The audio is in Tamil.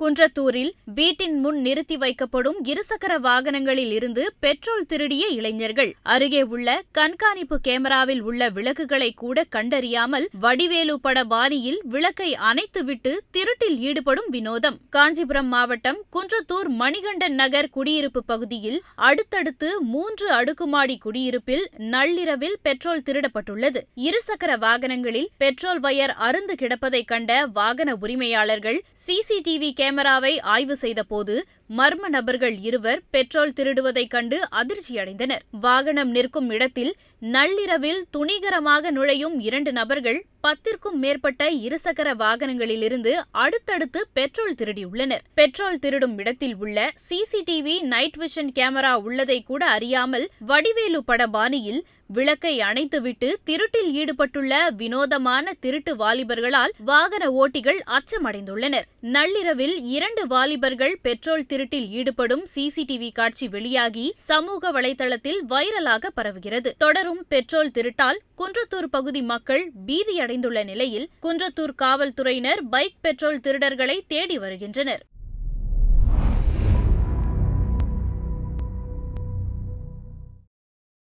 குன்றத்தூரில் வீட்டின் முன் நிறுத்தி வைக்கப்படும் இருசக்கர வாகனங்களில் இருந்து பெட்ரோல் திருடிய இளைஞர்கள். அருகே உள்ள கண்காணிப்பு கேமராவில் உள்ள விளக்குகளை கூட கண்டறியாமல் வடிவேலு பட பாணியில் விளக்கை அணைத்துவிட்டு திருட்டில் ஈடுபடும் வினோதம். காஞ்சிபுரம் மாவட்டம் குன்றத்தூர் மணிகண்டன் நகர் குடியிருப்பு பகுதியில் அடுத்தடுத்து மூன்று அடுக்குமாடி குடியிருப்பில் நள்ளிரவில் பெட்ரோல் திருடப்பட்டுள்ளது. இருசக்கர வாகனங்களில் பெட்ரோல் வயர் அருந்து கிடப்பதைக் கண்ட வாகன உரிமையாளர்கள் சிசிடிவி கேமராவை ஆய்வு செய்தபோது மர்ம நபர்கள் இருவர் பெட்ரோல் திருடுவதைக் கண்டு அதிர்ச்சியடைந்தனர். வாகனம் நிற்கும் இடத்தில் நள்ளிரவில் துணிகரமாக நுழையும் இரண்டு நபர்கள் பத்திற்கும் மேற்பட்ட இருசக்கர வாகனங்களிலிருந்து அடுத்தடுத்து பெட்ரோல் திருடியுள்ளனர். பெட்ரோல் திருடும் இடத்தில் உள்ள சிசிடிவி நைட் விஷன் கேமரா உள்ளதை கூட அறியாமல் வடிவேலு பட பாணியில் விளக்கை அணைத்துவிட்டு திருட்டில் ஈடுபட்டுள்ள வினோதமான திருட்டு வாலிபர்களால் வாகன ஓட்டிகள் அச்சமடைந்துள்ளனர். நள்ளிரவில் இரண்டு வாலிபர்கள் பெட்ரோல் திருட்டில் ஈடுபடும் சிசிடிவி காட்சி வெளியாகி சமூக வலைதளத்தில் வைரலாக பரவுகிறது. தொடரும் பெட்ரோல் திருட்டால் குன்றத்தூர் பகுதி மக்கள் பீதியடைந்துள்ள நிலையில் குன்றத்தூர் காவல்துறையினர் பைக் பெட்ரோல் திருடர்களை தேடி வருகின்றனர்.